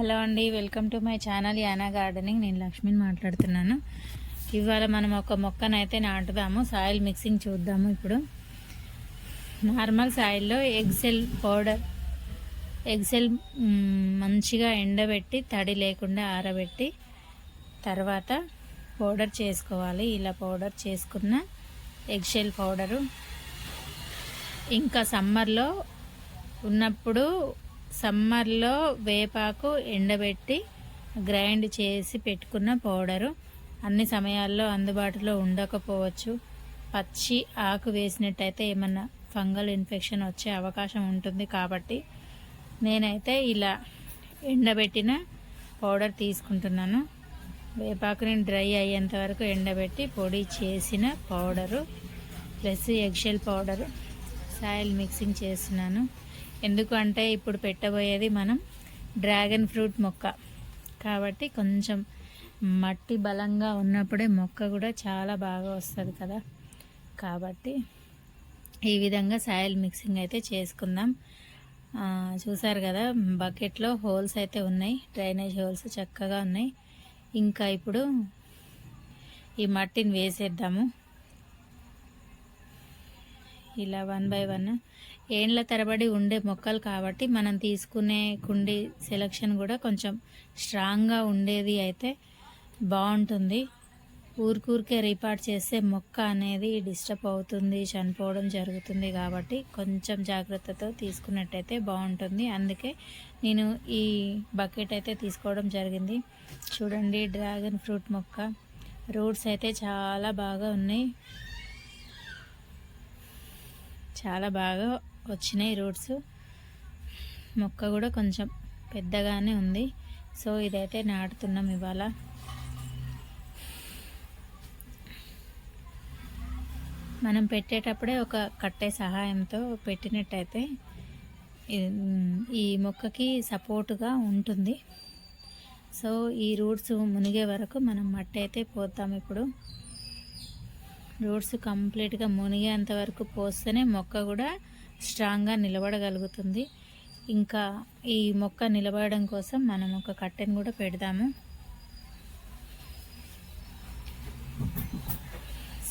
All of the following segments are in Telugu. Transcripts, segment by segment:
హలో అండి welcome to my channel Yana gardening. నేను లక్ష్మిని మాట్లాడుతున్నాను. ఇవాళ మనం ఒక మొక్కనైతే నాటుదాము సాయిల్ మిక్సింగ్ చూద్దాము ఇప్పుడు. నార్మల్ సాయిల్లో ఎగ్సెల్ పౌడర్ ఎగ్సెల్ మంచిగా ఎండబెట్టి తడి లేకుండా ఆరబెట్టి తర్వాత పౌడర్ చేసుకోవాలి. ఇలా పౌడర్ చేసుకున్న ఎగ్షెల్ పౌడరు. ఇంకా సమ్మర్లో ఉన్నప్పుడు సమ్మర్లో వేపాకు ఎండబెట్టి గ్రైండ్ చేసి పెట్టుకున్న పౌడరు. అన్ని సమయాల్లో అందుబాటులో ఉండకపోవచ్చు. పచ్చి ఆకు వేసినట్టయితే ఏమన్నా ఫంగల్ ఇన్ఫెక్షన్ వచ్చే అవకాశం ఉంటుంది కాబట్టి నేనైతే ఇలా ఎండబెట్టిన పౌడర్ తీసుకుంటున్నాను. వేపాకుని డ్రై అయ్యేంత వరకు ఎండబెట్టి పొడి చేసిన powder plus eggshell powder soil mixing చేస్తున్నాను. ఎందుకంటే ఇప్పుడు పెట్టబోయేది మనం డ్రాగన్ ఫ్రూట్ మొక్క. కాబట్టి కొంచెం మట్టి బలంగా ఉన్నప్పుడే మొక్క కూడా చాలా బాగా వస్తుంది కదా. కాబట్టి ఈ విధంగా సాయిల్ మిక్సింగ్ అయితే చేసుకుందాం. చూసారు కదా బకెట్లో హోల్స్ అయితే ఉన్నాయి. డ్రైనేజ్ హోల్స్ చక్కగా ఉన్నాయి. ఇంకా ఇప్పుడు ఈ మట్టిని వేసేద్దాము. ఇలా వన్ బై వన్ ఏండ్ల తరబడి ఉండే మొక్కలు కాబట్టి మనం తీసుకునే కుండి సెలక్షన్ కూడా కొంచెం స్ట్రాంగ్గా ఉండేది అయితే బాగుంటుంది. ఊరికూరికే రిపార్ట్ చేస్తే మొక్క అనేది డిస్టర్బ్ అవుతుంది చనిపోవడం జరుగుతుంది కాబట్టి కొంచెం జాగ్రత్తతో తీసుకున్నట్టయితే బాగుంటుంది. అందుకే నేను ఈ బకెట్ అయితే తీసుకోవడం జరిగింది. చూడండి డ్రాగన్ ఫ్రూట్ మొక్క. రూట్స్ అయితే చాలా బాగా ఉన్నాయి. చాలా బాగా వచ్చినాయి రూట్స్ మొక్క కూడా కొంచెం పెద్దగానే ఉంది. సో ఇదైతే నాటుతున్నాం ఇవాళ. మనం పెట్టేటప్పుడే ఒక కట్టె సహాయంతో పెట్టినట్టయితే ఈ- ఈ మొక్కకి సపోర్టుగా ఉంటుంది. సో ఈ రూట్స్ మునిగే వరకు మనం మట్టి అయితే పోతాం ఇప్పుడు. రూట్స్ కంప్లీట్గా మునిగేంత వరకు పోస్తేనే మొక్క కూడా స్ట్రాంగ్గా నిలబడగలుగుతుంది. ఇంకా ఈ మొక్క నిలబడడం కోసం మనం ఒక కట్టెను కూడా పెడదాము.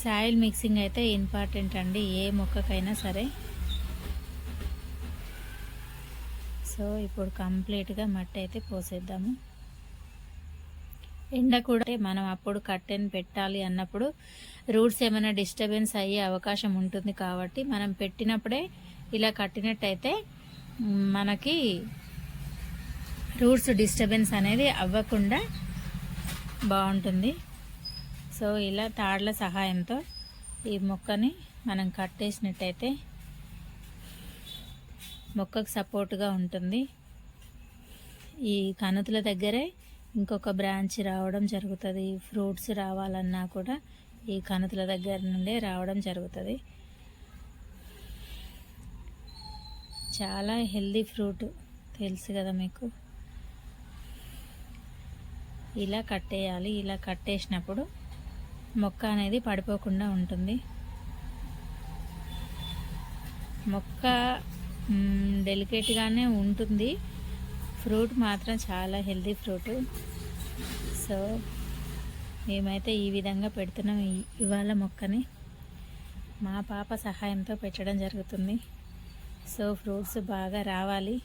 సాయిల్ మిక్సింగ్ అయితే ఇంపార్టెంట్ అండి ఏ మొక్కకైనా సరే. సో ఇప్పుడు కంప్లీట్గా మట్టి అయితే పోసేద్దాము. ఎండ కూడా మనం అప్పుడు కట్టెని పెట్టాలి అన్నప్పుడు రూట్స్ ఏమైనా డిస్టర్బెన్స్ అయ్యే అవకాశం ఉంటుంది కాబట్టి మనం పెట్టినప్పుడే ఇలా కట్టినట్టయితే మనకి రూట్స్ డిస్టర్బెన్స్ అనేది అవ్వకుండా బాగుంటుంది. సో ఇలా తాడ్ల సహాయంతో ఈ మొక్కని మనం కట్టేసినట్టయితే మొక్కకు సపోర్ట్గా ఉంటుంది. ఈ కనుతుల దగ్గరే ఇంకొక బ్రాంచ్ రావడం జరుగుతుంది. ఫ్రూట్స్ రావాలన్నా కూడా ఈ కనుతుల దగ్గర నుండే రావడం జరుగుతుంది. చాలా హెల్దీ ఫ్రూట్ తెలుసు కదా మీకు. ఇలా కట్టేయాలి. ఇలా కట్టేసినప్పుడు మొక్క అనేది పడిపోకుండా ఉంటుంది. మొక్క డెలికేట్గానే ఉంటుంది. ఫ్రూట్ మాత్రం చాలా హెల్దీ ఫ్రూట్. సో మేమైతే ఈ విధంగా పెడుతున్నాం ఇవాళ మొక్కని. మా పాప సహాయంతో పెట్టడం జరుగుతుంది. సో ఫ్రూట్స్ బాగా రావాలి.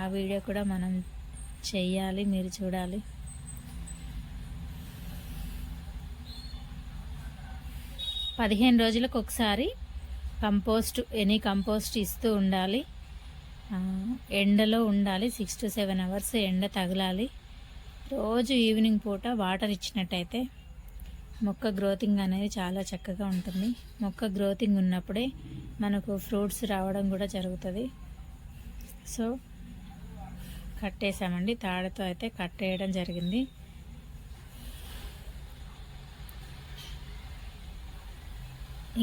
ఆ వీడియో కూడా మనం చెయ్యాలి మీరు చూడాలి. పదిహేను రోజులకు ఒకసారి కంపోస్ట్ ఎనీ కంపోస్ట్ ఇస్తూ ఉండాలి. ఎండలో ఉండాలి. సిక్స్ టు సెవెన్ అవర్స్ ఎండ తగలాలి. రోజు ఈవినింగ్ పూట వాటర్ ఇచ్చినట్టయితే మొక్క గ్రోతింగ్ అనేది చాలా చక్కగా ఉంటుంది. మొక్క గ్రోతింగ్ ఉన్నప్పుడే మనకు ఫ్రూట్స్ రావడం కూడా జరుగుతుంది. సో కట్టేసామండి. తాడుతో అయితే కట్టేయడం జరిగింది.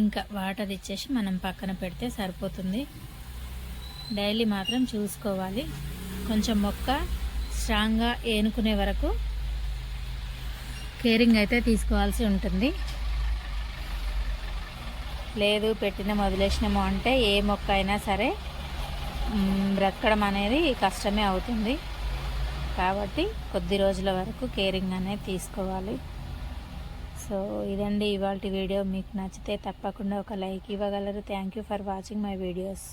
ఇంకా వాటర్ ఇచ్చేసి మనం పక్కన పెడితే సరిపోతుంది. డైలీ మాత్రం చూసుకోవాలి. కొంచెం మొక్క స్ట్రాంగ్గా ఏనుకునే వరకు కేరింగ్ అయితే తీసుకోవాల్సి ఉంటుంది. లేదు పెట్టిన వదిలేసినాము అంటే ఏ మొక్క అయినా సరే బ్రతకడం అనేది కష్టమే అవుతుంది. కాబట్టి కొద్ది రోజుల వరకు కేరింగ్ అనేది తీసుకోవాలి. సో ఇదండి ఇవాళ వీడియో. మీకు నచ్చితే తప్పకుండా ఒక లైక్ ఇవ్వగలరు. Thank you for watching my videos